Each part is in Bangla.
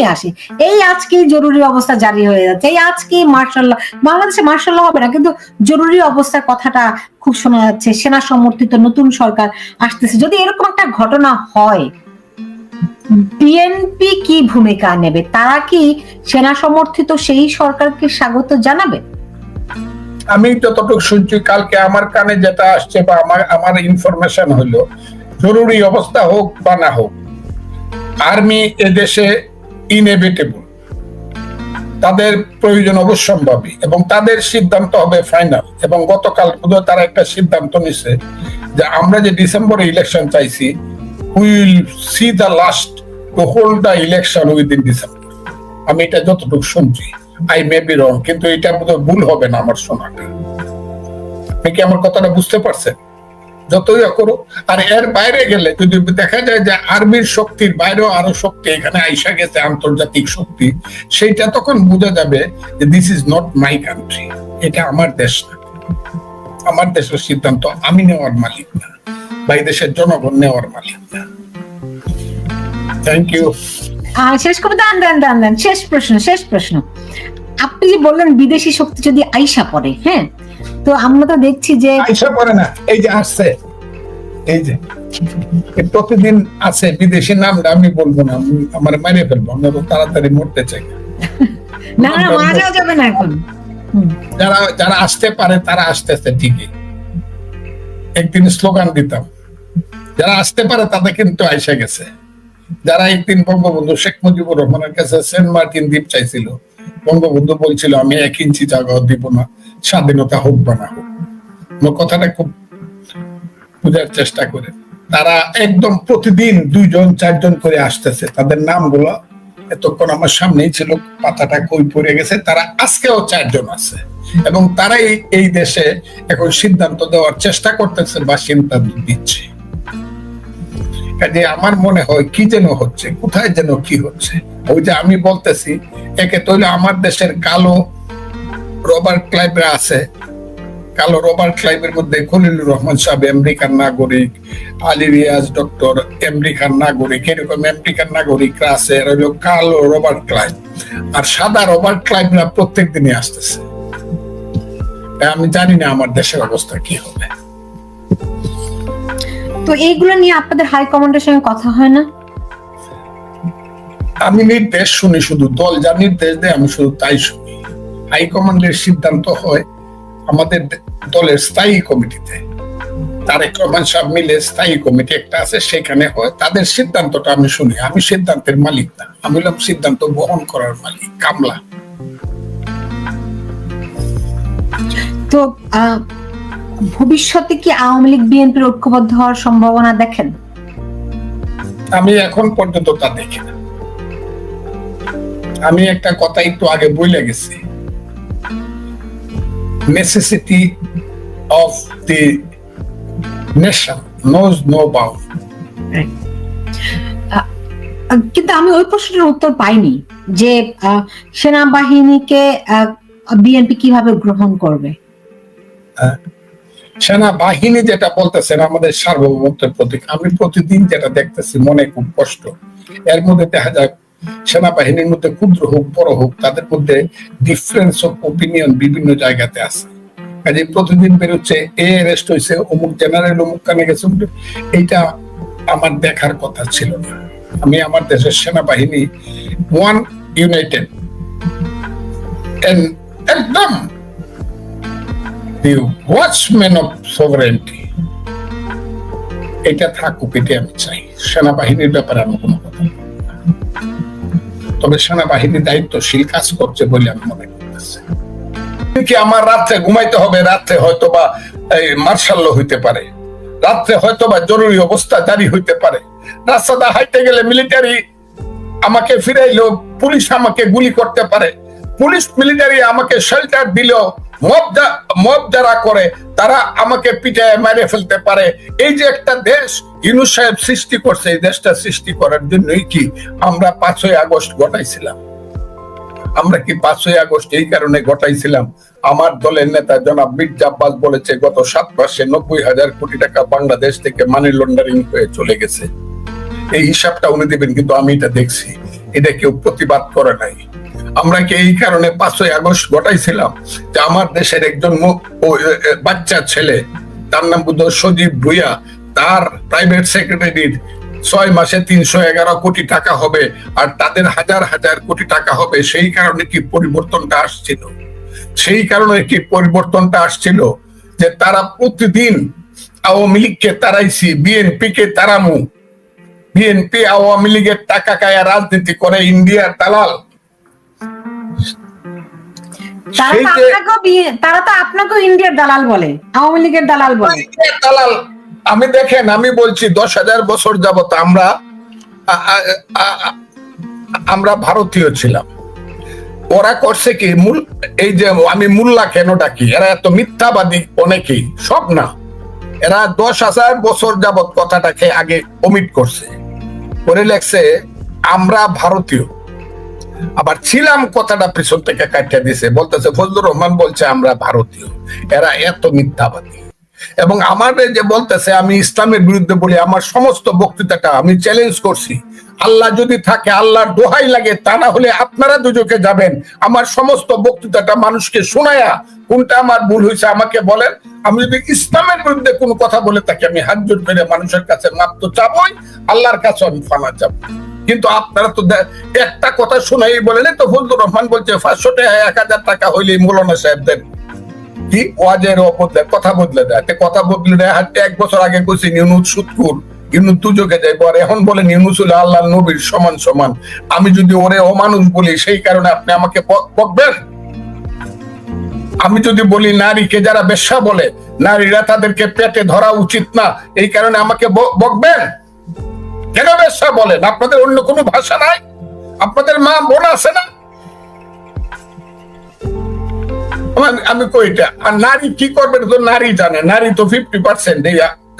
নিয়ে আসি। এই আজকে জরুরি অবস্থা জারি হয়ে যাচ্ছে। এই আজকে মার্শাল্লাহ, বাংলাদেশে মার্শাল্লাহ হবে না, কিন্তু জরুরি অবস্থার কথাটা খুব শোনা যাচ্ছে। সেনা সমর্থিত নতুন সরকার আসতেছে। যদি এরকম একটা ঘটনা হয় বিএনপি কি ভূমিকা নেবে? তারা কি সেনা সমর্থিত সেই সরকারকে স্বাগত জানাবে? আমি যতটুকু শুনছি, কালকে আমার কানে যেটা আসছে বা আমার আমার ইনফরমেশন হলো, জরুরি অবস্থা হোক বা না হোক আর্মি এদেশে ইনএভিটেবল তাদের প্রয়োজন অবশ্যম্ভাবী এবং তাদের সিদ্ধান্ত হবে ফাইনাল এবং গতকাল বোধহয় তারা একটা সিদ্ধান্ত নিছে যে আমরা যে ডিসেম্বরে ইলেকশন চাইছি will see the last to hold the election within December আমি এটা যতটুকু শুনছি আই মে বি রং কিন্তু এটা বোধহয় ভুল হবে না আমার শোনাটা। আপনি কি আমার কথাটা বুঝতে পারছেন? যতই করো আর এর বাইরে গেলে যদি দেখা যায় যে আর্মির শক্তির বাইরেও আরও শক্তি এখানে আইসা গেছে, আন্তর্জাতিক শক্তি, সেইটা তখন বোঝা যাবে যে this is not my country এটা আমার দেশ না। আমার দেশের সিদ্ধান্ত আমি নেওয়ার মালিক না। বা এই দেশের জনগণ নেওয়ার মালিক না। থ্যাংক ইউ শেষ করে দেন দেন দেন শেষ প্রশ্ন শেষ প্রশ্ন। আপনি যে বললেন বিদেশি শক্তি যদি আইসা পড়ে হ্যাঁ? তো আমরা তো দেখছি যে আইসা পড়ে না। এই যে আসছে। এই যে। প্রতিদিন আছে বিদেশি নামটা আমি বলব না। আমার মারিয়ে ফেলব আমি তাড়াতাড়ি মরতে চাই। না। না মারা যাবে না এখন। যারা যারা আসতে পারে তারা আসতেছে ঠিকই। একদিন স্লোগান দিতাম। যারা আসতে পারে তাদের কিন্তু আইসা গেছে। যারা একদিন বঙ্গবন্ধু শেখ মুজিবুর রহমানের কাছে সেন্ট মার্টিন দ্বীপ চাইছিল বঙ্গবন্ধু বলছিল আমি এক ইঞ্চি জায়গাও দিব না। স্বাধীনতা হোক বা না হোক। কথাটা খুব বোঝার চেষ্টা করে। তারা একদম প্রতিদিন দুইজন, চারজন করে আসতেছে। তাদের নামগুলো এতক্ষণ আমার সামনেই ছিল, পাতাটা কই পড়ে গেছে। তারা আজকেও চারজন আছে। এবং তারাই এই দেশে এখন সিদ্ধান্ত দেওয়ার চেষ্টা করতেছে, বা সিদ্ধান্ত দিচ্ছে। কাজে আমার মনে হয় কি যেন হচ্ছে, কোথায় যেন কি হচ্ছে। ওই যে আমি বলতেছি, একে তৈলে আমার দেশের কালো রবার্ট ক্লাইবরা আছে। কালো রবার্ট ক্লাইবের মধ্যে খলিলুর রহমান সাহেব আমেরিকার নাগরিক। আলী রিয়াজ ডক্টর আমেরিকার নাগরিক। এরকম আমেরিকার নাগরিকরা আছে এরা হলো কালো রবার্ট ক্লাইব আর সাদা রবার্ট ক্লাইবরা প্রত্যেক দিনই আসতেছে। আমি জানি না আমার দেশের অবস্থা কি হবে। তো এইগুলো নিয়ে আপনাদের হাই কমান্ডের সঙ্গে কথা হয় না? আমি নির্দেশ শুনি শুধু। দল যা নির্দেশ দেয় আমি শুধু তাই শুনি। হাইকমান্ডের সিদ্ধান্ত হয় আমাদের দলের স্থায়ী কমিটিতে। তারেক রহমান সাহেব মিলে স্থায়ী কমিটি একটা আছে সেখানে হয়। তাদের সিদ্ধান্তটা আমি শুনি। আমি সিদ্ধান্তের মালিক না। আমি হলাম সিদ্ধান্ত বহন করার মালিক কামলা। তো ভবিষ্যতে কি আওয়ামী লীগ বিএনপির ঐক্যবদ্ধ হওয়ার সম্ভাবনা দেখেন? আমি এখন পর্যন্ত তা দেখি না। আমি একটা কথা একটু আগে বলে গেছি। Of the nation knows no bound ah, কিন্তু আমি ওই প্রশ্নের উত্তর পাইনি যে সেনাবাহিনীকে বিএনপি কীভাবে গ্রহণ করবে? সেনাবাহিনী যেটা বলতেছেন আমাদের সার্বভৌমত্বের প্রতীক। আমি প্রতিদিন যেটা দেখতেছি মনে খুব কষ্ট এর মধ্যে দেখা যায় সেনাবাহিনীর মধ্যে ক্ষুদ্র হোক, বড় হোক, তাদের মধ্যে ডিফারেন্স অফ ওপিনিয়ন বিভিন্ন জায়গাতে আছে। কাজে প্রতিদিন বেরোচ্ছে, এ অ্যারেস্ট হয়েছে অমুক জেনারেল অমুক কানে গেছে এইটা আমার দেখার কথা ছিল না। আমি আমার দেশের সেনাবাহিনী ওয়ান ইউনাইটেড একদম ওয়াচম্যান অফ সভারেন্টি এটা থাকুক এটি আমি চাই। সেনাবাহিনীর ব্যাপারে আমি কোনো কথা। তবে সেনাবাহিনী দায়িত্বশীল কাজ করছে বলে আমি মনে করতেছি। কি আমার রাত্রে ঘুমাইতে হবে? রাত্রে হয়তো বা মার্শাল্য হইতে পারে। রাত্রে হয়তো বা জরুরি অবস্থা জারি হইতে পারে। রাস্তাটা হাইতে গেলে মিলিটারি আমাকে ফিরাইলো, পুলিশ আমাকে গুলি করতে পারে। পুলিশ, মিলিটারি আমাকে শেল্টার দিল মব যারা করে তারা আমাকে পিটায়, মেরে ফেলতে পারে। এই যে একটা দেশ ইউনুস সাহেব সৃষ্টি করছে, এই দেশটা সৃষ্টি করার জন্যই কি আমরা পাঁচই আগস্ট ঘটাইছিলাম? আমরা কি পাঁচই আগস্ট এই কারণে ঘটাইছিলাম? আমার দলের নেতা জনাব মির্জা আব্বাস বলেছে, গত সাত মাসে নব্বই হাজার কোটি টাকা বাংলাদেশ থেকে মানি লন্ডারিং হয়ে চলে গেছে। এই হিসাবটা উনি দেবেন, কিন্তু আমি এটা দেখছি। এটা কেউ প্রতিবাদ করে নাই। আমরা কি এই কারণে পাঁচই আগস্ট ঘটাইছিলাম যে আমার দেশের একজন বাচ্চা ছেলে, তার নাম বুধ সজীব ভুইয়া, তার প্রাইভেট সেক্রেটারির ছয় মাসে তিনশো এগারো কোটি টাকা হবে আর তাদের হাজার হাজার কোটি টাকা হবে, সেই কারণে কি পরিবর্তনটা আসছিল? সেই কারণে কি পরিবর্তনটা আসছিল যে তারা প্রতিদিন আওয়ামী লীগকে তারাইছি বিএনপি কে তারামু বিএনপি আওয়ামী লীগের টাকা কায়া রাজনীতি করে, ইন্ডিয়ার দালাল। তারা তো আপনাকেও তারা তো আপনাকেও ইন্ডিয়ার দালাল বলে আওয়ামী লীগের দালাল বলে। দালাল। আমি দেখেন আমি বলছি দশ হাজার বছর যাবত আমরা আমরা ভারতীয় ছিলাম। ওরা করছে কি মূল এই যে আমি মুল্লা কেন ডাকি? এরা এত মিথ্যাবাদী অনেকেই সব না। এরা দশ হাজার বছর যাবত কথাটাকে আগে কমিট করছে। করে লেখছে আমরা ভারতীয়। আবার ছিলাম কথাটা পিছন থেকে কাটিয়ে দিছে। বলতেছে, ফজলুর রহমান বলছে আমরা ভারতীয়। এরা এত মিথ্যাবাদী। এবং আমার যে বলতেছে, আমি ইসলামের বিরুদ্ধে বলি, আমার সমস্ত বক্তৃতাটা আমি চ্যালেঞ্জ করছি। আল্লাহ যদি থাকে, আল্লাহর দোহাই লাগে, তা না হলে আপনারা দুজকে যাবেন। আমার সমস্ত বক্তৃতাটা মানুষকে শোনায়া কোনটা আমার ভুল হয়েছে আমাকে বলেন। আমি যদি ইসলামের বিরুদ্ধে কোনো কথা বলে থাকি, আমি হাত জোর করে মানুষের কাছে তো চাবই, আল্লাহর কাছে আমি ফানা চাবো কিন্তু আপনারা তো একটা কথা শোনাই বলেন তো ফজলুর রহমান বলছে, পাঁচশো টাকা, এক হাজার টাকা হইলে মৌলানা সাহেবদের কি ওয়াজের বদলে কথা বদলে দেয়। কথা বদলে দেয় এক বছর আগে কইছি নিউনুস সুৎকুর দুজকে আর এখন আল্লাহ নবীর সমান সমান। আমি যদি ওরে অমানুষ বলি, সেই কারণে আপনি আমাকে বকবেন? আমি যদি বলি, নারীকে যারা বেশ্যা বলে, নারীরা তাদেরকে পেটে ধরা উচিত না, এই কারণে আমাকে বকবেন? কেন বলেন, আপনাদের অন্য কোনো ভাষা নাই? আপনাদের মা আছে না? আমি কইটা আর নারী কি করবে তো নারী জানে। নারী তো ফিফটি পার্সেন্ট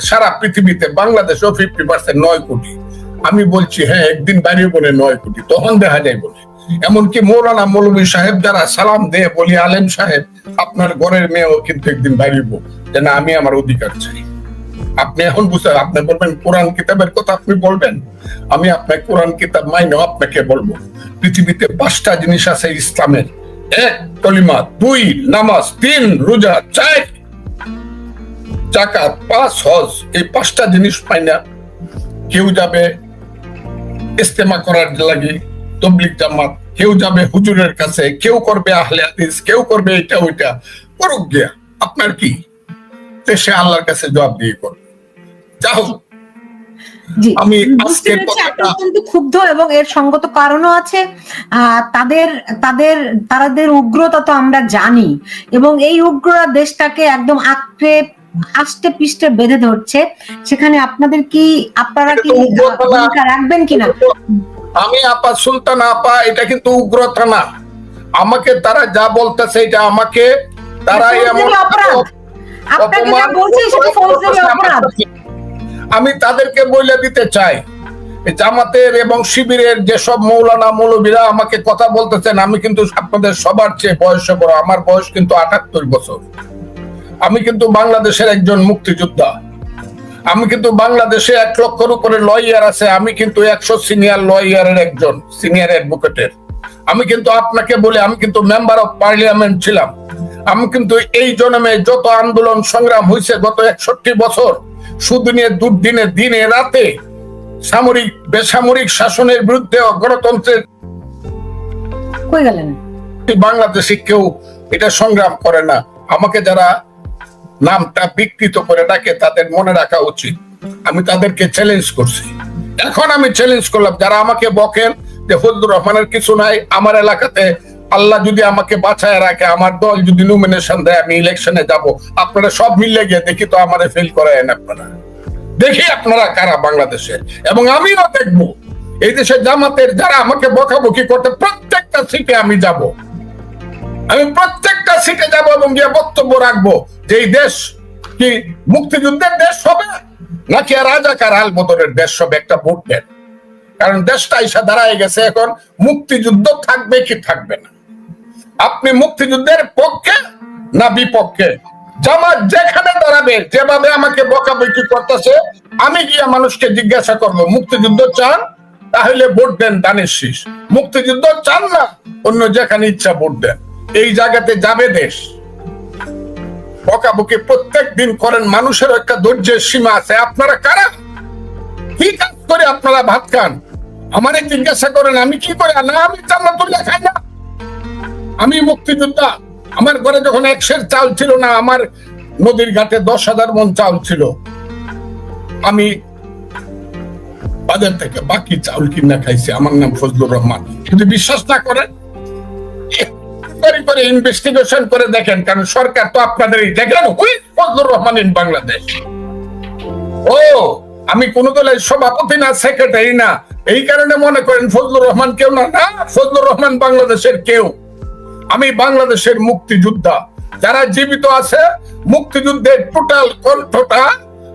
সারা পৃথিবীতে, বাংলাদেশও ফিফটি পার্সেন্ট নয় কোটি। আমি বলছি হ্যাঁ একদিন দাঁড়িয়ে বলে নয় কোটি, তখন দেখা যায় বলে। এমনকি মৌলানা মৌলভী সাহেব যারা সালাম দিয়ে, বলি আলেম সাহেব, আপনার ঘরের মেয়েও কিন্তু একদিন দাঁড়িয়ে যে, না, আমি আমার অধিকার চাই। আপনি এখন বুঝতে আপনি বলবেন কোরআন কিতাবের কথা আপনি বলবেন। আমি আপনার কোরআন কিতাব মাইনেও আপনাকে বলব। পৃথিবীতে পাঁচটা জিনিস আছে ইসলামের। এক, কলিমা। দুই, নামাজ। তিন, রোজা। চার জাকাত পাঁচ, হজ। এই পাঁচটা জিনিস পাই না কেউ যাবে ইস্তেমা করার লাগে তবলিক জামাত। কেউ যাবে হুজুরের কাছে। কেউ করবে আহলে কেউ করবে এটা, ওইটা। করুক গিয়া। আপনার কি? সে আল্লাহর কাছে জবাব দিয়ে করবে যা হোক আমি আজকের কথাটা- ক্ষুব্ধ এবং এর সঙ্গত কারণও আছে। তাদের তাদের তাদের উগ্রতা তো আমরা জানি এবং এই উগ্ররা দেশটাকে একদম আঁকড়ে আষ্টে পিষ্টে বেঁধে ধরছে। সেখানে আপনাদের কি আপনারা কি রাখবেন কিনা? আমি আপা সুলতান আপা এটা কিন্তু উগ্রতা না। আমাকে তারা যা বলতেছে এটা আমাকে তারা এমন অপরাধ। আপনাকে যা বলছি সেটা ফৌজদারি অপরাধ। আমি তাদেরকে বলে দিতে চাই জামাতের এবং শিবিরের যেসব মৌলানা মৌলবীরা আমাকে কথা বলতেছেন, আমি কিন্তু আপনাদের সবার চেয়ে বয়সে বড়, আমার বয়স কিন্তু আটাত্তর বছর। আমি কিন্তু বাংলাদেশের একজন মুক্তিযোদ্ধা। আমি কিন্তু বাংলাদেশে এক লক্ষর উপরে লয়ার আছে, আমি কিন্তু একশো সিনিয়র লয়ারের একজন সিনিয়র অ্যাডভোকেটের আমি কিন্তু আপনাকে বলি, আমি কিন্তু মেম্বার অফ পার্লিয়ামেন্ট ছিলাম। আমি কিন্তু এই জন্মে যত আন্দোলন সংগ্রাম হয়েছে গত একষট্টি বছর সুদিনে দুর্দিনে দিনে রাতে সামরিক বেসামরিক শাসনের বিরুদ্ধে গণতন্ত্রের কই গেলেন? বাংলাদেশে কেউ এটা সংগ্রাম করে না। আমাকে যারা নামটা বিকৃত করে ডাকে তাদের মনে রাখা উচিত। আমি তাদেরকে চ্যালেঞ্জ করছি। এখন আমি চ্যালেঞ্জ করলাম যারা আমাকে বকেন যে ফজলুর রহমানের কিছু নাই আমার এলাকাতে আল্লাহ যদি আমাকে বাঁচায় রাখে, আমার দল যদি নমিনেশন দেয়, আমি ইলেকশনে যাব। আপনারা সব মিলে গিয়ে দেখি তো আমারে ফেল করায়েন আপনারা। দেখি আপনারা কারা বাংলাদেশের এবং আমিও দেখব। এই দেশে জামাতের যারা আমাকে বকাবকি করতে, প্রত্যেকটা সিটে আমি যাব। আমি প্রত্যেকটা সিটে যাব এবং গিয়ে বক্তব্য রাখব যে এই দেশ কি মুক্তিযুদ্ধের দেশ হবে, নাকি রাজাকার আল বদরের দেশ হবে, একটা ভোট দেন। কারণ দেশটা এসে দাঁড়ায় গেছে এখন, মুক্তিযুদ্ধ থাকবে কি থাকবে না। আপনি মুক্তিযুদ্ধের পক্ষে না বিপক্ষে? জামাত যেখানে দাঁড়াবে, যেভাবে আমাকে বকাবকি করতেছে, আমি গিয়ে মানুষকে জিজ্ঞাসা করব, মুক্তিযুদ্ধ চান? তাহলে ভোট দেন দানের শীষ। মুক্তিযুদ্ধ চান না, অন্য যেখানে ইচ্ছা ভোট দেন। এই জায়গাতে যাবে দেশ। বকাবকি প্রত্যেক দিন করেন, মানুষের একটা ধৈর্যের সীমা আছে। আপনারা কারা? কি কাজ করে আপনারা ভাত খান? আমারে জিজ্ঞাসা করেন, আমি কি করে না আমি জান্নাতুল্লাহ খাই আমি মুক্তিযোদ্ধা। আমার ঘরে যখন একশের চাল ছিল না, আমার নদীর ঘাটে দশ হাজার মন চাল ছিল। আমি বাজার থেকে বাকি চাউল কিনা খাইছি। আমার নাম ফজলুর রহমান। যদি বিশ্বাস না করেন করে ইনভেস্টিগেশন করে দেখেন, কারণ সরকার তো আপনাদের দেখেন, হুই, ফজলুর রহমান ইন বাংলাদেশ ও, আমি কোন দলের সভাপতি না সেক্রেটারি না। এই কারণে মনে করেন ফজলুর রহমান কেউ না না, ফজলুর রহমান বাংলাদেশের কেউ। আমি বাংলাদেশের মুক্তিযোদ্ধা। যারা জীবিত আছে, মুক্তিযুদ্ধের টোটাল কণ্ঠটা,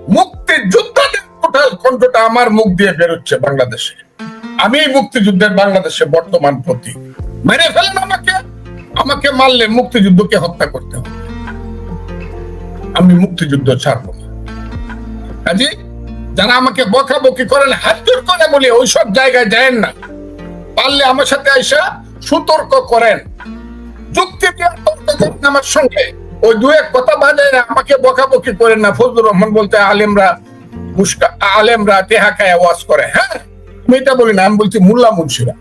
মুক্তিযোদ্ধাদের টোটাল কণ্ঠটা আমার মুখ দিয়ে বেরোচ্ছে বাংলাদেশে। আমি মুক্তিযুদ্ধের বাংলাদেশে বর্তমান প্রতীক। মেরে ফেলেন আমাকে আমাকে মারলে মুক্তিযুদ্ধকে হত্যা করতে হবে। আমি মুক্তিযুদ্ধ ছাড়বো না। কাজে যারা আমাকে বকাবকি করেন, হাত জোর করে বলি, ওইসব জায়গায় যায়েন না। পারলে আমার সাথে আইসা সতর্ক করেন। যুক্তি দিয়ে তর্ক করেন আমার সঙ্গে। ওই দু এক কথা বাজে আমাকে বকাবকি করেন না। ফজলুর রহমান বলতে, আলেমরা মুস্কা আলেমরা টেহা খায় ওয়াজ করে। হ্যাঁ আমি এটা বলি না, আমি বলছি মুল্লা মুন্সিরা।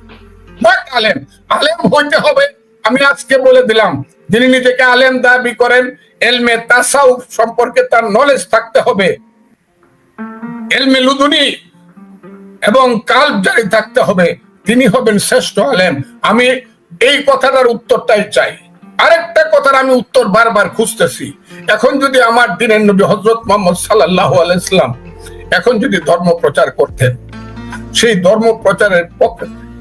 আলেম আলেম হইতে হবে। আমি আজকে বলে দিলাম, যিনি নিজেকে আলেম দাবি করেন, এলমে তাসাউফ সম্পর্কে তার নলেজ থাকতে হবে। এলমে লুদুনি এবং কাল জারি থাকতে হবে। তিনি হবেন শ্রেষ্ঠ আলেম। আমি এই কথাটার উত্তরটাই চাই। আরেকটা কথার আমি উত্তর বারবার খুঁজতেছি। এখন যদি আমার দিনের নবী হজরত মোহাম্মদ সাল্লাহ আলাইসলাম এখন যদি ধর্ম প্রচার করতেন, সেই ধর্ম প্রচারের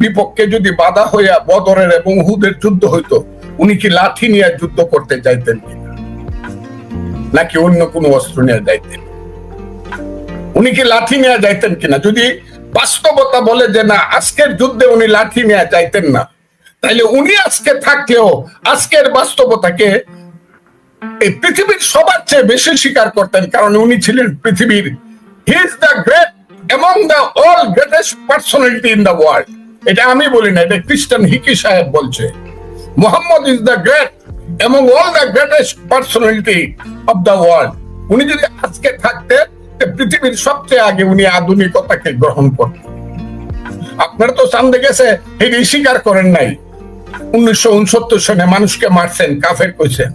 বিপক্ষে যদি বাধা হইয়া বদরের এবং হুদের যুদ্ধ হইতো, উনি কি লাঠি নিয়ে যুদ্ধ করতে চাইতেন কিনা? নাকি অন্য কোনো অস্ত্র নিয়ে যাইতেন? উনি কি লাঠি নিয়ে যাইতেন কিনা? যদি বাস্তবতা বলে যে না, আজকের যুদ্ধে উনি লাঠি নিয়ে যাইতেন না তাইলে উনি আজকে থাকলেও, আজকের বাস্তবতাকে এই পৃথিবীর সবার চেয়ে বেশি স্বীকার করতেন, কারণ উনি ছিলেন পৃথিবীর he great all greatest personality in the world এটা আমি বলি না, এটা খ্রিস্টান হিকি সাহেব বলছে। Mohammad is great all greatest personality of the world উনি যদি আজকে থাকতেন পৃথিবীর সবচেয়ে আগে উনি আধুনিকতাকে গ্রহণ করতেন। আপনারা তো চান্দে গেছে এটি স্বীকার করেন নাই। উনিশশো উনসত্তর সনে মানুষকে মারছেন, কাফের কইছেন।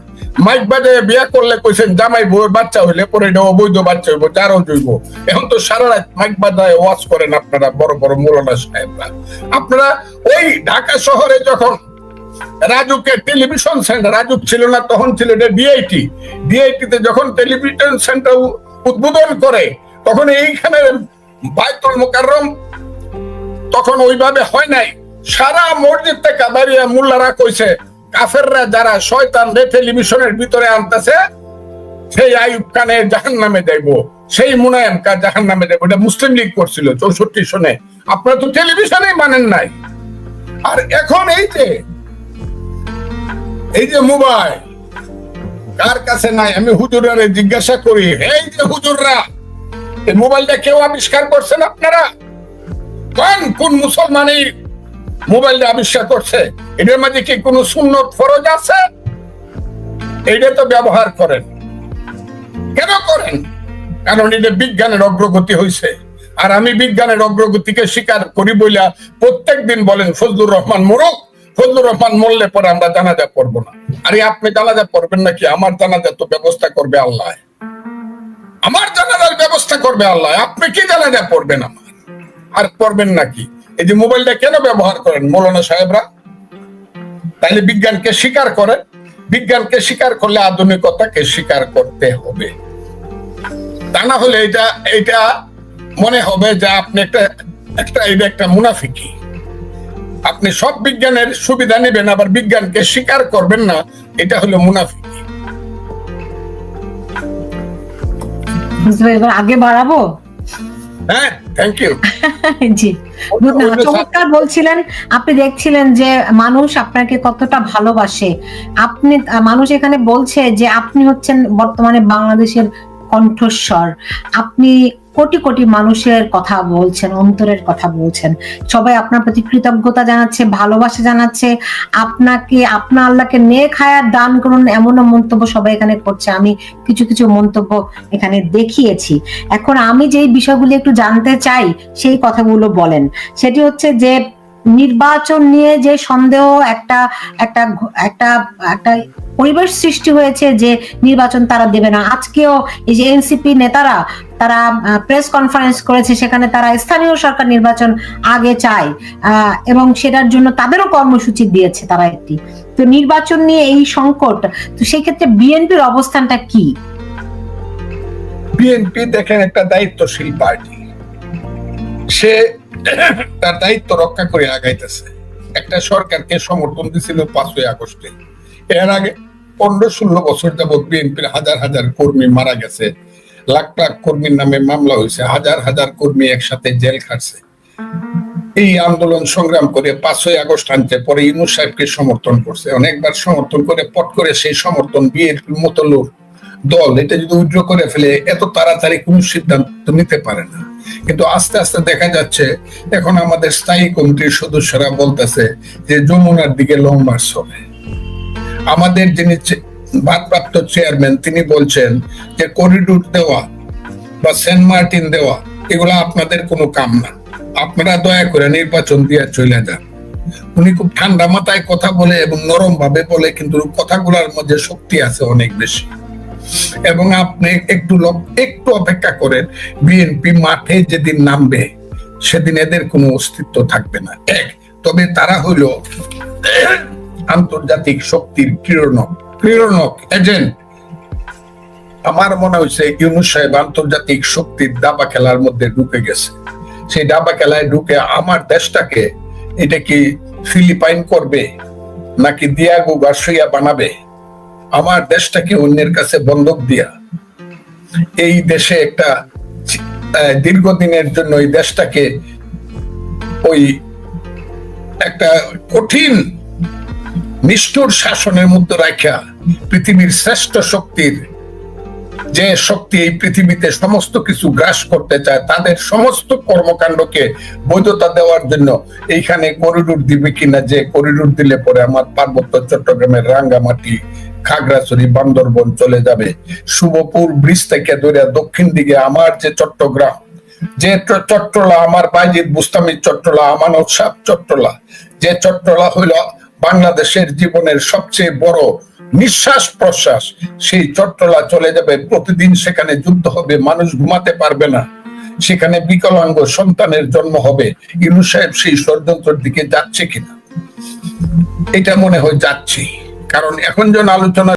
মাইক বিয়া করলে কইছেন, জামাই বউয়ের বাচ্চা হইলে পরে এটা অবৈধ বাচ্চা হইব যারও জৈব। এখন তো সারা রাত মাইক করেন আপনারা, বড় বড় মৌলানা সাহেবরা। আপনারা ওই ঢাকা শহরে যখন রাজুকে টেলিভিশন সেন্টার রাজুক ছিল না, তখন ছিল এটা ডিআইটি ডিআইটি তে যখন টেলিভিশন সেন্টার উদ্বোধন করে, তখন এইখানে বাইতুল মোকাররম তখন ওইভাবে হয় নাই। সারা মসজিদ থেকে বাড়িয়া মোল্লারা কইছে, কাফেররা যারা শয়তান রে টেলিভিশনের ভিতরে আনতেছে, সেই আইব খানে জাহান নামে যাইব। সেই মুনায়ম কা জাহান নামে যাইব। এটা মুসলিম লীগ করছিল চৌষট্টি সনে। আপনারা তো টেলিভিশনেই মানেন নাই। আর এখন এই যে এই যে মোবাইল, কার কাছে নাই? আমি হুজুরা জিজ্ঞাসা করি এই যে হুজুররা, এই মোবাইলটা কেউ আবিষ্কার করছেন আপনারা? কোন কোন মুসলমানই মোবাইলটা আবিষ্কার করছে, এটার মাঝে কি কোনো সুন্নত ফরজ আছে? এইটা তো ব্যবহার করেন। কেন করেন? কারণ এটা বিজ্ঞানের অগ্রগতি হয়েছে আর আমি বিজ্ঞানের অগ্রগতিকে স্বীকার করি বইলা প্রত্যেক দিন বলেন, ফজলুর রহমান মোরক, ফজলুর রহমান মরলে পরে আমরা জানাজা পড়ব না। আরে আপনি জানাজা পড়বেন নাকি? আমার জানাজা তো ব্যবস্থা করবে আল্লাহ। আমার জানাজার ব্যবস্থা করবে আল্লাহ। আপনি কি জানাজা পড়বেন আমার? আর পড়বেন নাকি? এই যে মোবাইলটা কেন ব্যবহার করেন মৌলানা সাহেবরা? তাইলে বিজ্ঞানকে স্বীকার করেন। বিজ্ঞানকে স্বীকার করলে আধুনিকতাকে স্বীকার করতে হবে। তা না হলে এটা এটা মনে হবে যে আপনি একটা একটা, এটা একটা মুনাফিকি। আপনি সব বিজ্ঞানের সুবিধা নেবেন, আবার বিজ্ঞানকে স্বীকার করবেন না, এটা হলো মুনাফিকি। আগে বাড়াবো? হ্যাঁ থ্যাংক ইউ জি। চমৎকার বলছিলেন। আপনি দেখছিলেন যে মানুষ আপনাকে কতটা ভালোবাসে। আপনি মানুষ এখানে বলছে যে আপনি হচ্ছেন বর্তমানে বাংলাদেশের কণ্ঠস্বর। আপনি কোটি কোটি মানুষের কথা বলছেন, অন্তরের কথা বলছেন। সবাই আপনার প্রতি কৃতজ্ঞতা জানাচ্ছে, ভালোবাসা জানাচ্ছে। আপনাকে আপনা আল্লাহকে নেক হায়াত দান করুন এমনও মন্তব্য সবাই এখানে করছে। আমি কিছু কিছু মন্তব্য এখানে দেখিয়েছি। এখন আমি যেই বিষয়গুলি একটু জানতে চাই, সেই কথাগুলো বলেন। সেটি হচ্ছে যে, নির্বাচন নিয়ে যে সন্দেহ একটা একটা একটা একটা পরিবেশ সৃষ্টি হয়েছে যে, নির্বাচন তারা দেবে না। আজকেও এই যে এনসিপি নেতারা তারা প্রেস কনফারেন্স করেছে, সেখানে তারা স্থানীয় সরকার নির্বাচন আগে চায় এবং সেটার জন্য তাদেরও কর্মসূচি দিয়েছে তারা একটি। তো নির্বাচন নিয়ে এই সংকট, তো সেই ক্ষেত্রে বিএনপির অবস্থানটা কি? বিএনপি দেখেন, একটা দায়িত্বশীল পার্টি। সে তার দায়িত্ব রক্ষা করে আগাইতেছে। একটা সরকারকে সমর্থন দিছিল পাঁচই আগস্টে। এর আগে পনেরো ষোলো বছর যাবৎ বিএনপির হাজার হাজার কর্মী মারা গেছে। লাখ লাখ কর্মীর নামে মামলা হয়েছে, হাজার হাজার কর্মী একসাথে জেল খাটছে। এই আন্দোলন সংগ্রাম করে পাঁচই আগস্ট আনতে পরে ইউনুস সাহেবকে সমর্থন করছে। অনেকবার সমর্থন করে, পট করে সেই সমর্থন বিএনপির মতো লোক, দল, এটা যদি উইড্র করে ফেলে, এত তাড়াতাড়ি কোনো সিদ্ধান্ত নিতে পারে না। কিন্তু আস্তে আস্তে দেখা যাচ্ছে, এখন আমাদের স্থায়ী কমিটির সদস্যরা বলতেছে যে যমুনার দিকে লং মার্চ হবে। আমাদের যিনি ভারপ্রাপ্ত চেয়ারম্যান, তিনি বলছেন যে করিডোর দেওয়া বা সেন্ট মার্টিন দেওয়া, এগুলো আপনাদের কোনো কাম না। আপনারা দয়া করে নির্বাচন দিয়ে চলে যান। উনি খুব ঠান্ডা মাথায় কথা বলে এবং নরম ভাবে বলে, কিন্তু কথাগুলোর মধ্যে শক্তি আছে অনেক বেশি। এবং আপনি একটু লোক- একটু অপেক্ষা করেন বিএনপি মাঠে যেদিন নামবে, সেদিন এদের কোনো অস্তিত্ব থাকবে না। এক, তবে তারা হইল আন্তর্জাতিক শক্তির ক্রীড়নক ক্রীড়নক এজেন্ট আমার মনে হয়েছে ইউনুস সাহেব আন্তর্জাতিক শক্তির দাবা খেলার মধ্যে ঢুকে গেছে। সেই দাবা খেলায় ঢুকে আমার দেশটাকে, এটা কি ফিলিপাইন করবে, নাকি দিয়াগো বানাবে? আমার দেশটাকে অন্যের কাছে বন্ধক দিয়া। এই দেশে একটা দীর্ঘদিনের জন্য এই দেশটাকে ওই একটা কঠিন, নিষ্ঠুর শাসনের মধ্যে রাখা পৃথিবীর শ্রেষ্ঠ শক্তির যে শক্তি এই পৃথিবীতে সমস্ত কিছু গ্রাস করতে চায়, তাদের সমস্ত কর্মকাণ্ডকে বৈধতা দেওয়ার জন্য এইখানে করিডোর দিবে কিনা, যে করিডোর দিলে পরে আমার পার্বত্য চট্টগ্রামের রাঙ্গামাটি, খাগড়াছড়ি, বান্দরবন চলে যাবে। শুভপুর ব্রিজ থেকে ধরে দক্ষিণ দিকে আমার যে চট্টগ্রাম, যে চট্টলা, আমার বাইজিৎ বুস্তামি চট্টলা, আমানত সাহ চট্টলা, যে চট্টলা হইল বাংলাদেশের জীবনের সবচেয়ে বড় নিঃশ্বাস প্রশ্বাস, সেই চট্টলা চলে যাবে। প্রতিদিন সেখানে যুদ্ধ হবে, মানুষ ঘুমাতে পারবে না। সেখানে বিকলাঙ্গ সন্তানের জন্ম হবে। ইনু সাহেব সেই ষড়যন্ত্রের দিকে যাচ্ছে কিনা? এটা মনে হয় যাচ্ছে কারণ এখন যেন আলোচনা